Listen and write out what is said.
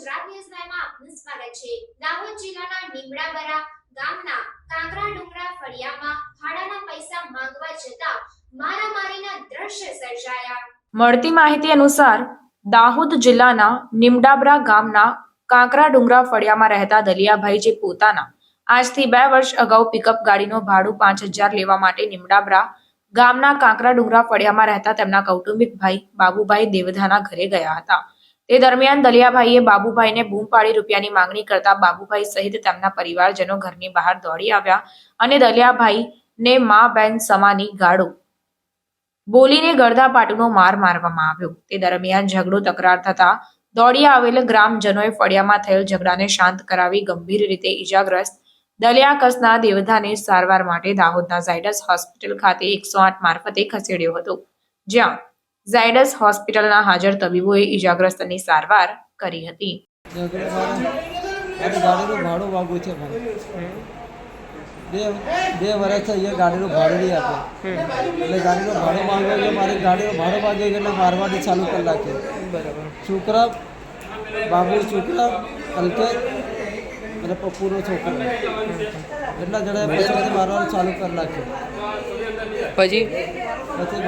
Gujarat news લાઈવમાં આપનું સ્વાગત છે. દાહોદ જિલ્લાના નીમડાબરા ગામના કાંગરા ડુંગરા ફળિયામાં ભાડાના પૈસા માંગવા જતા મારામારીના દ્રશ્ય સર્જાયા. મળતી માહિતી અનુસાર દાહોદ જિલ્લાના નીમડાબરા ગામના કાંકરા ડુંગરા ફળિયામાં રહેતા દલિયાભાઈ જે પોતાના આજથી બે વર્ષ અગાઉ પિકઅપ ગાડીનો ભાડું પાંચ હજાર લેવા માટે નીમડાબરા ગામના કાંકરા ડુંગરા ફળિયામાં રહેતા તેમના કૌટુંબિક ભાઈ બાબુભાઈ દેવધાના ઘરે ગયા હતા. તે દરમિયાન દલિયાભાઈએ બાબુભાઈને બૂમ પાડી રૂપિયાની માંગણી કરતા બાબુભાઈ સહિત તેમના પરિવારજનો ઘરની બહાર દોડી આવ્યા અને દલિયાભાઈને મા બેન સમાની ગાળો બોલીને ગરદા પાટુનો માર મારવામાં આવ્યો. તે દરમિયાન ઝઘડો તકરાર થતા દોડી આવેલ ગ્રામજનોએ ફળિયામાં થયેલ ઝઘડાને શાંત કરાવી ગંભીર રીતે ઈજાગ્રસ્ત દલિયાકસના દેવધાને સારવાર માટે દાહોદના ઝાયડસ હોસ્પિટલ ખાતે એકસો આઠ મારફતે ખસેડ્યો હતો. જ્યાં ઝાયડસ હોસ્પિટલના હાજર તબીબોએ ઈજાગ્રસ્તની સારવાર કરી હતી. ગાડીનું ભાડું માગવું છે મારે. બે બે વર્ષથી અહીંયા ગાડીનું ભાડું નહીં આપે. એટલે ગાડીનું ભાડું માંગે એટલે મારી ગાડીનું ભાડું માંગે એટલે મારવાની ચાલુ કરી નાખે. બરાબર છોકરા બાબુ છોકરા અલ્કેશ અને પપ્પુનો છોકરો. એટલા જણા પછી મારવાનું ચાલુ કરી નાખ્યું પછી? પછી